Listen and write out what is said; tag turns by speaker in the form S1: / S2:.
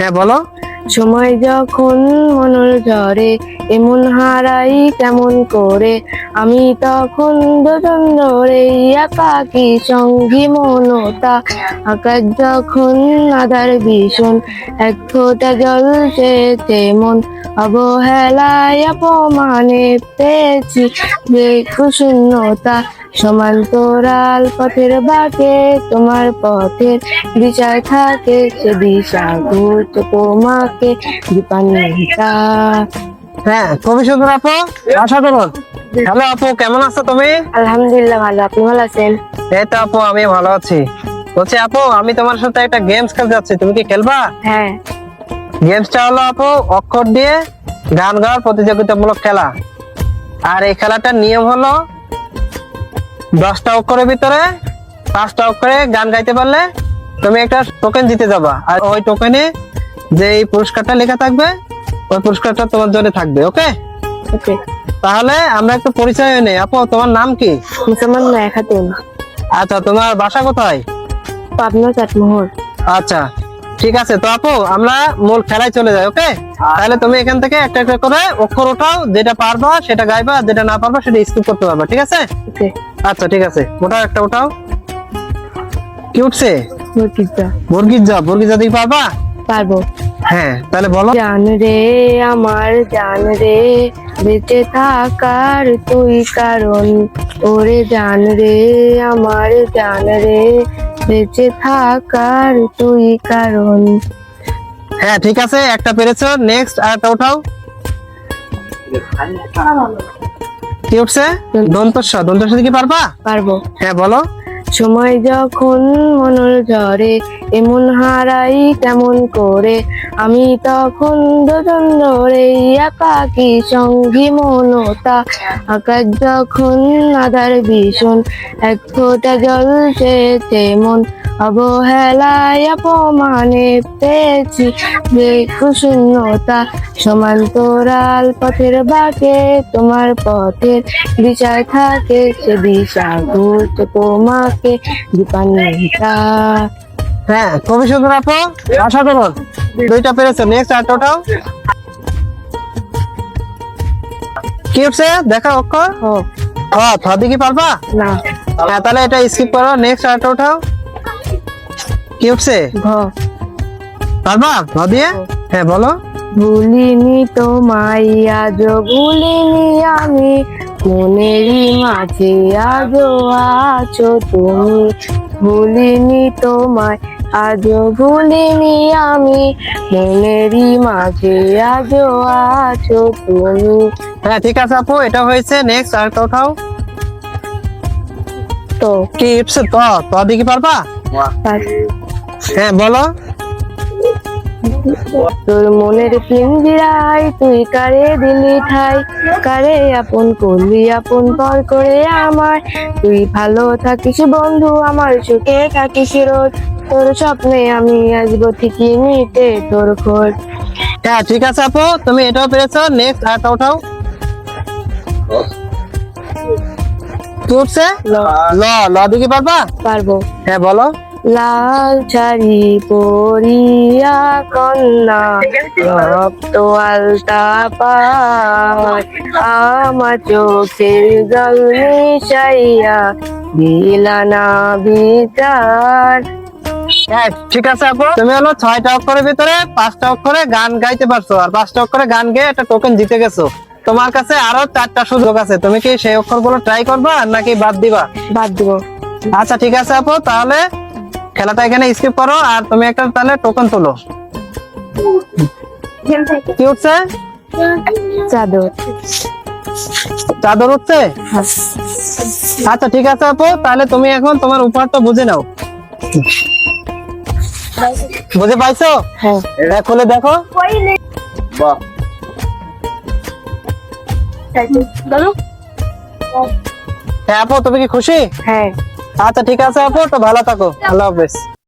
S1: হ্যাঁ বলো।
S2: সময় যখন মনের ঝরে এমন হারাই কেমন করে? আমি তখন দুজন ধরে একাকি সঙ্গী মনতা, আকাশ যখন আধার ভীষণ, এক ফোঁটা জল চেয়েছে মন। অবহেলায় অপমানে পেয়েছি যে শূন্যতা সমান্তরাল পথের বাকে তোমার পথের দিশা থাকে। সে দিশা ঘুরছে তোমাকে দীপান্বিতা।
S1: হ্যাঁ খুবই সুন্দর আপু অসাধারণ হ্যালো আপু কেমন আছো তুমি?
S2: আলহামদুলিল্লাহ ভালো আপনি ভালো আছেন?
S1: এই তো আপু আমি ভালো আছি। বলছি আপু আমি তোমার সাথে একটা গেমস খেলতে যাচ্ছি তুমি কি খেলবা?
S2: হ্যাঁ।
S1: গেমসটা হলো আপু অক্ষর দিয়ে গান গাওয়ার প্রতিযোগিতামূলক খেলা। আর এই খেলাটার নিয়ম হলো দশটা অক্ষরের ভিতরে পাঁচটা অক্ষরে গান গাইতে পারলে তুমি একটা টোকেন জিতে যাবা। আর ওই টোকেনে যে এই পুরস্কারটা লেখা থাকবে ওই পুরস্কারটা তোমার জন্য থাকবে ওকে?
S2: ওকে।
S1: তাহলে আমরা একটু পরিচয় নেই। আপু তোমার নাম কি?
S2: নয়া খাতুন
S1: আচ্ছা তোমার বাসা কোথায়?
S2: পাবনা চাটমোহর।
S1: আচ্ছা। ঠিক আছে তো আপু আমরা মূল খেলায় চলে যাই ওকে? তাহলে তুমি এখান থেকে একটা একটা করে অক্ষর ওঠাও যেটা পারবা সেটা গাইবা আর যেটা না পারবা সেটা স্কিপ করতে পারবা ঠিক আছে? আচ্ছা ঠিক আছে। ওটাও একটা ওঠাও কি উঠছে?
S2: মুরগিটা।
S1: বর্গির যা বর্গির যা দিকে পারবা?
S2: পারব।
S1: হ্যাঁ তাহলে বলো।
S2: জান রে আমার জান রে বেঁচে থাকার তুই কারণ। ওরে জান রে আমার জান রে বেঁচে থাকার তুই কারণ।
S1: হ্যাঁ ঠিক আছে একটা পেরেছ। নেক্সট আর একটা উঠাও কি উঠছে? দন্তস্ব। দন্তস্ব কি পারবা?
S2: পারব।
S1: হ্যাঁ বলো।
S2: সময় যখন মনোর ঝরে এমন হারাই কেমন করে? আমি তখন দুজন ধরে, একাকি সঙ্গী মনতা। আকাশ যখন আধার ভীষণ, এক ফোঁটা জল চেয়েছে মন। অবহেলায় অপমানে পেয়েছি। শূন্যতা সমান্তরাল পথের বাকে তোমার পথের বিচার থাকে সে দিশা ঘুরছে তোমাকে দীপান্বিতা।
S1: হ্যাঁ খুবই সুন্দর আপু অসাধারণ দুইটা পেরেছ। নেক্সট আরটা ওঠাও কি উঠছে দেখা অক্ষর?
S2: ও।
S1: ও থ দিকে পারবা?
S2: না।
S1: হ্যাঁ তাহলে এটা স্কিপ করো। নেক্সট আরটা ওঠাও কি উঠছে
S2: ঘ।
S1: পারবা ধ দিয়ে হ্যাঁ বলো।
S2: ভুলিনি তো তোমায় আজ ভুলিনি আমি। মনেরই মাঝে আজও আছো তুমি। ভুলিনি তোমায় আজ ভুলিনি আমি। মনেরই মাঝে আজও আছো তুমি।
S1: হ্যাঁ ঠিক আছে আপু এটা হয়েছে নেক্সট আর কোথাও?
S2: তো।
S1: কি উঠছে ত ত দিকে পারবা? হ্যাঁ বলো।
S2: তোর মনের পিঞ্জিরাই তুই কারে দিলি ঠাই? কারে আপন করলি আপন পর করে আমার? তুই ভালো থাকিস বন্ধু আমার সুখে থাকিস রোজ। তোর স্বপ্নে আমি আসব ঠিকই নিতে তোর খোঁজ।
S1: হ্যাঁ ঠিক আছে আপু তুমি এটাও পেরেছ। নেক্সট আরটা ওঠাও উঠছে? ল। ল দিকে পারবা?
S2: পারব।
S1: হ্যাঁ বলো।
S2: লাল শাড়ি পরিয়া কন্যা রক্ত আলতা পায়। আমার চোখের জল মিশাইয়া দিলানা বিচার।
S1: ঠিক আছে আপু তুমি হলো ছয়টা অক্ষরের ভিতরে পাঁচটা অক্ষরে গান গাইতে পারছ আর পাঁচটা অক্ষরে গান গেয়ে একটা টোকেন জিতে গেছো। তোমার কাছে আরও চারটা সুযোগ আছে তুমি কি সেই অক্ষর অক্ষরগুলো ট্রাই করবা নাকি বাদ দিবা?
S2: বাদ দেবো।
S1: আচ্ছা ঠিক আছে আপু তাহলে খেলাটা এখানে স্কিপ করো আর তুমি একটা তাহলে টোকেন তোলো। কি উঠছে?
S2: চাদর।
S1: চাদর উঠছে?
S2: হ্যাঁ।
S1: আচ্ছা ঠিক আছে আপু তাহলে তুমি এখন তোমার উপহারটা বুঝে নাও। বুঝে পাইছো?
S2: হ্যাঁ।
S1: হ্যাঁ, খুলে দেখো। হ্যাঁ আপু তুমি কি খুশি?
S2: হ্যাঁ।
S1: আচ্ছা ঠিক আছে আপু তো ভালো থাকো। আল্লাহ হাফেজ।